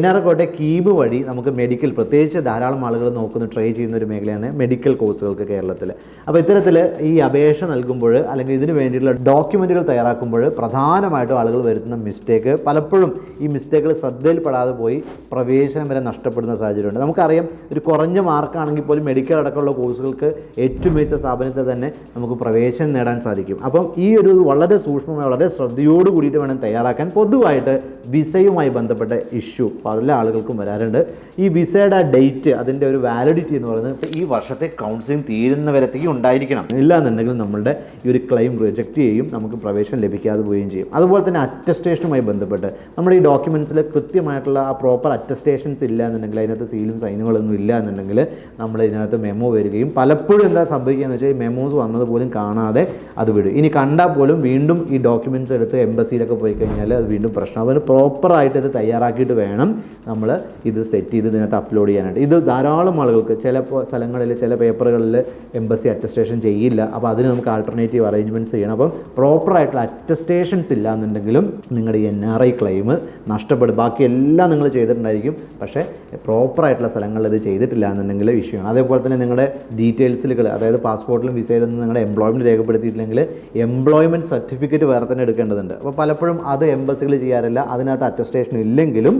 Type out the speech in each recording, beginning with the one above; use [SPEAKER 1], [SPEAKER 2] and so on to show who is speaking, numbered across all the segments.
[SPEAKER 1] N R കോട്ടെ കീബ് വഴി നമുക്ക് medical പ്രത്യേകിച്ച് ധാരാളം ആളുകൾ നോക്കുന്ന ട്രൈ ചെയ്യുന്ന ഒരു മേഖലയാണ് മെഡിക്കൽ കോഴ്സുകൾക്ക് കേരളത്തിൽ അപ്പോൾ ഇത്തരത്തിൽ ഈ അപേക്ഷ നൽകുമ്പോൾ അല്ലെങ്കിൽ ഇതിന് വേണ്ടിയിട്ടുള്ള ഡോക്യുമെന്റുകൾ തയ്യാറാക്കുമ്പോൾ പ്രധാനമായിട്ടും ആളുകൾ വരുത്തുന്ന മിസ്റ്റേക്ക് പലപ്പോഴും ഈ മിസ്റ്റേക്കുകൾ ശ്രദ്ധയിൽപ്പെടാതെ പോയി പ്രവേശനം വരെ നഷ്ടപ്പെടുന്ന സാഹചര്യമുണ്ട്. നമുക്കറിയാം ഒരു കുറഞ്ഞ മാർക്കാണെങ്കിൽ പോലും മെഡിക്കൽ അടക്കമുള്ള കോഴ്സുകൾക്ക് ഏറ്റവും മികച്ച സ്ഥാപനത്തിൽ തന്നെ നമുക്ക് പ്രവേശനം നേടാൻ സാധിക്കും. അപ്പം ഈ ഒരു വളരെ സൂക്ഷ്മമായി വളരെ ശ്രദ്ധയോട് കൂടിയിട്ട് വേണം തയ്യാറാക്കാൻ പൊതുവായിട്ട് വിസയുമായി ബന്ധപ്പെട്ട ഇഷ്യൂ പല ആളുകൾക്കും വരാറുണ്ട്. ഈ വിസയുടെ ആ ഡേറ്റ് അതിന്റെ ഒരു വാലിഡിറ്റി എന്ന് പറയുന്നത് ഈ വർഷത്തെ കൗൺസിലിംഗ് തീരുന്നവരത്തേക്ക് ഉണ്ടായിരിക്കണം. ഇല്ല എന്നുണ്ടെങ്കിൽ നമ്മളുടെ ഈ ഒരു ക്ലെയിം റിജക്റ്റ് ചെയ്യും നമുക്ക് പ്രവേശനം ലഭിക്കാതെ പോവുകയും ചെയ്യും. അതുപോലെ തന്നെ അറ്റസ്റ്റേഷനുമായി ബന്ധപ്പെട്ട് നമ്മുടെ ഈ ഡോക്യുമെന്റ്സിൽ കൃത്യമായിട്ടുള്ള ആ പ്രോപ്പർ അറ്റസ്റ്റേഷൻസ് ഇല്ല എന്നുണ്ടെങ്കിൽ അതിനകത്ത് സീലും സൈനുകളൊന്നും ഇല്ല എന്നുണ്ടെങ്കിൽ നമ്മൾ ഇതിനകത്ത് മെമ്മോ വരികയും പലപ്പോഴും എന്താ സംഭവിക്കുക എന്ന് വെച്ചാൽ ഈ മെമ്മോസ് വന്നത് പോലും കാണാതെ അത് വിടും. ഇനി കണ്ടാൽ പോലും വീണ്ടും ഈ ഡോക്യുമെന്റ്സ് എടുത്ത് എംബസിയിലൊക്കെ പോയി കഴിഞ്ഞാൽ അത് വീണ്ടും പ്രശ്നം അതുപോലെ പ്രോപ്പറായിട്ട് ഇത് തയ്യാറാക്കിയിട്ട് വേണം. നമ്മൾ ഇത് സെറ്റ് ചെയ്ത് ഇതിനകത്ത് അപ്ലോഡ് ചെയ്യാനായിട്ട്. ഇത് ധാരാളം ആളുകൾക്ക് ചില സ്ഥലങ്ങളിൽ ചില പേപ്പറുകളിൽ എംബസി അറ്റസ്റ്റേഷൻ ചെയ്യില്ല. അപ്പോൾ അതിന് നമുക്ക് ആൾട്ടർനേറ്റീവ് അറേഞ്ച്മെന്റ്സ് ചെയ്യണം. അപ്പം പ്രോപ്പറായിട്ടുള്ള അറ്റസ്റ്റേഷൻസ് ഇല്ല എന്നുണ്ടെങ്കിലും നിങ്ങളുടെ എൻ ആർ ഐ ക്ലെയിം നഷ്ടപ്പെടും. ബാക്കി എല്ലാം നിങ്ങൾ ചെയ്തിട്ടുണ്ടായിരിക്കും. പക്ഷേ പ്രോപ്പറായിട്ടുള്ള സ്ഥലങ്ങളിൽ ഇത് ചെയ്തിട്ടില്ല എന്നുണ്ടെങ്കിൽ വിഷയമാണ്. അതേപോലെ തന്നെ നിങ്ങളുടെ ഡീറ്റെയിൽസുകൾ അതായത് പാസ്പോർട്ടിലും വിസയിലും നിങ്ങളുടെ എംപ്ലോയ്മെന്റ് രേഖപ്പെടുത്തിയിട്ടില്ലെങ്കിൽ എംപ്ലോയ്മെന്റ് സർട്ടിഫിക്കറ്റ് വേറെ തന്നെ എടുക്കേണ്ടതുണ്ട്. അപ്പോൾ പലപ്പോഴും അത് എംബസികൾ ചെയ്യാറില്ല. അതിനകത്ത് അറ്റസ്റ്റേഷൻ ഇല്ലെങ്കിലും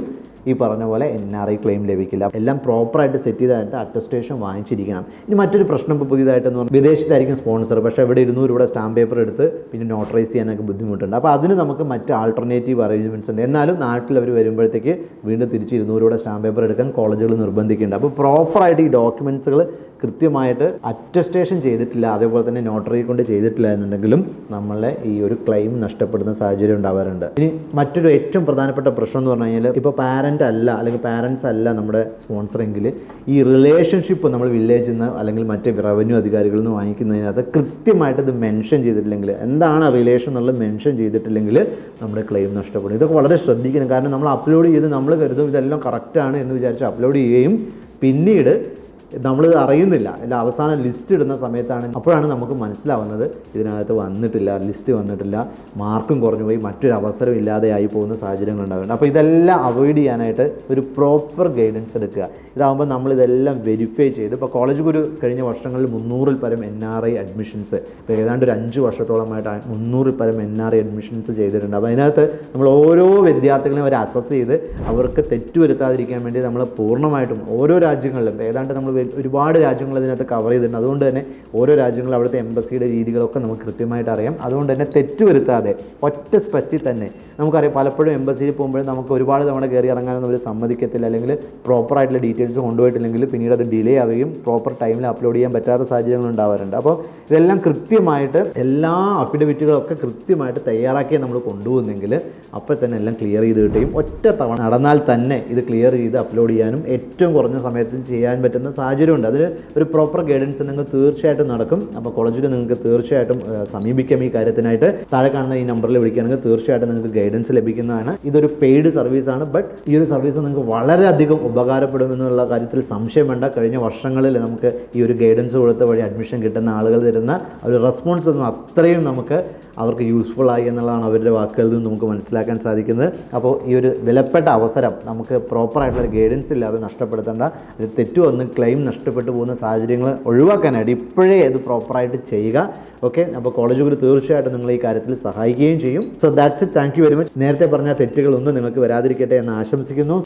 [SPEAKER 1] ഈ പറഞ്ഞ പോലെ എൻ ആർ ഐ ക്ലെയിം ലഭിക്കില്ല. എല്ലാം പ്രോപ്പറായിട്ട് സെറ്റ് ചെയ്തായിട്ട് അറ്റസ്റ്റേഷൻ വാങ്ങിച്ചിരിക്കണം. ഇനി മറ്റൊരു പ്രശ്നം ഇപ്പോൾ പുതിയതായിട്ടെന്ന് പറഞ്ഞാൽ വിദേശത്തായിരിക്കും സ്പോൺസർ പക്ഷേ ഇവിടെ ഇരുന്നൂറ് രൂപയുടെ സ്റ്റാമ്പ് പേപ്പർ എടുത്ത് പിന്നെ നോട്ടറൈസ് ചെയ്യാനൊക്കെ ബുദ്ധിമുട്ടുണ്ട്. അപ്പോൾ അതിന് നമുക്ക് മറ്റ് ആൾട്ടർനേറ്റീവ് അറേഞ്ച്മെന്റ്സ് ഉണ്ട്. എന്നാലും നാട്ടിൽ അവർ വരുമ്പോഴത്തേക്ക് വീണ്ടും തിരിച്ച് ഇരുന്നൂറ് രൂപയുടെ സ്റ്റാമ്പ് പേപ്പർ എടുക്കാൻ കോളേജുകൾ നിർബന്ധിക്കുന്നുണ്ട്. അപ്പോൾ പ്രോപ്പറായിട്ട് ഈ ഡോക്യുമെന്റ്സുകൾ കൃത്യമായിട്ട് അറ്റസ്റ്റേഷൻ ചെയ്തിട്ടില്ല അതേപോലെ തന്നെ നോട്ടറി കൊണ്ട് ചെയ്തിട്ടില്ല എന്നുണ്ടെങ്കിലും നമ്മളെ ഈ ഒരു ക്ലെയിം നഷ്ടപ്പെടുന്ന സാഹചര്യം ഉണ്ടാവാറുണ്ട്. ഇനി മറ്റൊരു ഏറ്റവും പ്രധാനപ്പെട്ട പ്രശ്നം എന്ന് പറഞ്ഞു കഴിഞ്ഞാൽ ഇപ്പോൾ പാരന്റ് അല്ല അല്ലെങ്കിൽ പാരൻസ് അല്ല നമ്മുടെ സ്പോൺസറെങ്കിൽ ഈ റിലേഷൻഷിപ്പ് നമ്മൾ വില്ലേജിൽ നിന്ന് അല്ലെങ്കിൽ മറ്റ് റവന്യൂ അധികാരികളിൽ നിന്ന് വാങ്ങിക്കുന്നതിനകത്ത് കൃത്യമായിട്ട് ഇത് മെൻഷൻ ചെയ്തിട്ടില്ലെങ്കിൽ എന്താണ് റിലേഷൻ എന്നുള്ളത് മെൻഷൻ ചെയ്തിട്ടില്ലെങ്കിൽ നമ്മുടെ ക്ലെയിം നഷ്ടപ്പെടും. ഇതൊക്കെ വളരെ ശ്രദ്ധിക്കണം. കാരണം നമ്മൾ അപ്ലോഡ് ചെയ്ത് നമ്മൾ കരുതും ഇതെല്ലാം കറക്റ്റാണ് എന്ന് വിചാരിച്ച് അപ്ലോഡ് ചെയ്യുകയും പിന്നീട് നമ്മളിത് അറിയുന്നില്ല. അല്ല അവസാനം ലിസ്റ്റ് ഇടുന്ന സമയത്താണ് അപ്പോഴാണ് നമുക്ക് മനസ്സിലാവുന്നത് ഇതിനകത്ത് വന്നിട്ടില്ല ലിസ്റ്റ് വന്നിട്ടില്ല മാർക്കും കുറഞ്ഞു പോയി മറ്റൊരു അവസരം ഇല്ലാതെയായി പോകുന്ന സാഹചര്യങ്ങൾ ഉണ്ടാകുന്നുണ്ട് അപ്പോൾ ഇതെല്ലാം അവോയ്ഡ് ചെയ്യാനായിട്ട് ഒരു പ്രോപ്പർ ഗൈഡൻസ് എടുക്കുക. ഇതാകുമ്പോൾ നമ്മളിതെല്ലാം വെരിഫൈ ചെയ്ത് ഇപ്പോൾ കോളേജ് ഒരു കഴിഞ്ഞ വർഷങ്ങളിൽ മുന്നൂറിൽ പരം എൻ ആർ ഐ അഡ്മിഷൻസ് ഇപ്പോൾ ഏതാണ്ട് ഒരു അഞ്ച് വർഷത്തോളമായിട്ട് മുന്നൂറിൽ പരം എൻ ആർ ഐ അഡ്മിഷൻസ് ചെയ്തിട്ടുണ്ട്. അപ്പോൾ അതിനകത്ത് നമ്മൾ ഓരോ വിദ്യാർത്ഥികളെയും അവർ അസസ് ചെയ്ത് അവർക്ക് തെറ്റുവരുത്താതിരിക്കാൻ വേണ്ടി നമ്മൾ പൂർണമായിട്ടും ഓരോ രാജ്യങ്ങളിലും ഏതാണ്ട് നമ്മൾ ഒരുപാട് രാജ്യങ്ങൾ അതിനകത്ത് കവർ ചെയ്തിട്ടുണ്ട്. അതുകൊണ്ട് തന്നെ ഓരോ രാജ്യങ്ങളും അവിടുത്തെ എംബസിയുടെ രീതികളൊക്കെ നമുക്ക് കൃത്യമായിട്ട് അറിയാം. അതുകൊണ്ട് തന്നെ തെറ്റുവരുത്താതെ ഒറ്റ സ്ട്രെച്ചിൽ തന്നെ നമുക്കറിയാം പലപ്പോഴും എംബസിയിൽ പോകുമ്പോഴും നമുക്ക് ഒരുപാട് തവണ കയറി ഇറങ്ങാനൊന്നും അവർ സമ്മതിക്കത്തില്ല. അല്ലെങ്കിൽ പ്രോപ്പറായിട്ടുള്ള ഡീറ്റെയിൽസ് കൊണ്ടുപോയിട്ടില്ലെങ്കിൽ പിന്നീട് അത് ഡിലേ ആവുകയും പ്രോപ്പർ ടൈമിൽ അപ്ലോഡ് ചെയ്യാൻ പറ്റാത്ത സാഹചര്യങ്ങൾ ഉണ്ടാവാറുണ്ട്. അപ്പോൾ ഇതെല്ലാം കൃത്യമായിട്ട് എല്ലാ അഫിഡവിറ്റുകളൊക്കെ കൃത്യമായിട്ട് തയ്യാറാക്കി നമ്മൾ കൊണ്ടുപോകുന്നെങ്കിൽ അപ്പോൾ തന്നെ എല്ലാം ക്ലിയർ ചെയ്ത് കിട്ടുകയും ഒറ്റ തവണ നടന്നാൽ തന്നെ ഇത് ക്ലിയർ ചെയ്ത് അപ്ലോഡ് ചെയ്യാനും ഏറ്റവും കുറഞ്ഞ സമയത്തും ചെയ്യാൻ പറ്റുന്ന സാഹചര്യമുണ്ട്. അതിന് ഒരു പ്രോപ്പർ ഗൈഡൻസ് നിങ്ങൾ തീർച്ചയായിട്ടും നടക്കും. അപ്പോൾ കോളേജിൽ നിങ്ങൾക്ക് തീർച്ചയായിട്ടും സമീപിക്കാം ഈ കാര്യത്തിനായിട്ട്. താഴെ കാണുന്ന ഈ നമ്പറിൽ വിളിക്കുകയാണെങ്കിൽ തീർച്ചയായിട്ടും നിങ്ങൾക്ക് ഗൈഡൻസ് ലഭിക്കുന്നതാണ്. ഇതൊരു പെയ്ഡ് സർവീസാണ് ബട്ട് ഈ ഒരു സർവീസ് നിങ്ങൾക്ക് വളരെയധികം ഉപകാരപ്പെടും എന്നുള്ള കാര്യത്തിൽ സംശയം വേണ്ട. കഴിഞ്ഞ വർഷങ്ങളിൽ നമുക്ക് ഈ ഒരു ഗൈഡൻസ് കൊടുത്ത വഴി അഡ്മിഷൻ കിട്ടുന്ന ആളുകൾ തരുന്ന ഒരു റെസ്പോൺസ് ഒന്നും അത്രയും നമുക്ക് അവർക്ക് യൂസ്ഫുൾ ആയി എന്നുള്ളതാണ് അവരുടെ വാക്കുകളിൽ നിന്ന് നമുക്ക് മനസ്സിലാക്കാൻ സാധിക്കുന്നത്. അപ്പോൾ ഈ ഒരു വിലപ്പെട്ട അവസരം നമുക്ക് പ്രോപ്പറായിട്ടുള്ള ഗൈഡൻസ് ഇല്ലാതെ നഷ്ടപ്പെടുത്തേണ്ട ഒരു തെറ്റു ഒന്ന് ക്ലെയിം നഷ്ടപ്പെട്ടു പോകുന്ന സാഹചര്യങ്ങൾ ഒഴിവാക്കാനായിട്ട് ഇപ്പോഴേ ഇത് പ്രോപ്പറായിട്ട് ചെയ്യുക. ഓക്കെ അപ്പോൾ കോളേജ് ഗുരു തീർച്ചയായിട്ടും നിങ്ങൾ ഈ കാര്യത്തിൽ സഹായിക്കുകയും ചെയ്യും. So that's it thank you very much നേരത്തെ പറഞ്ഞ തെറ്റുകളൊന്നും നിങ്ങൾക്ക് വരാതിരിക്കട്ടെ എന്ന് ആശംസിക്കുന്നു.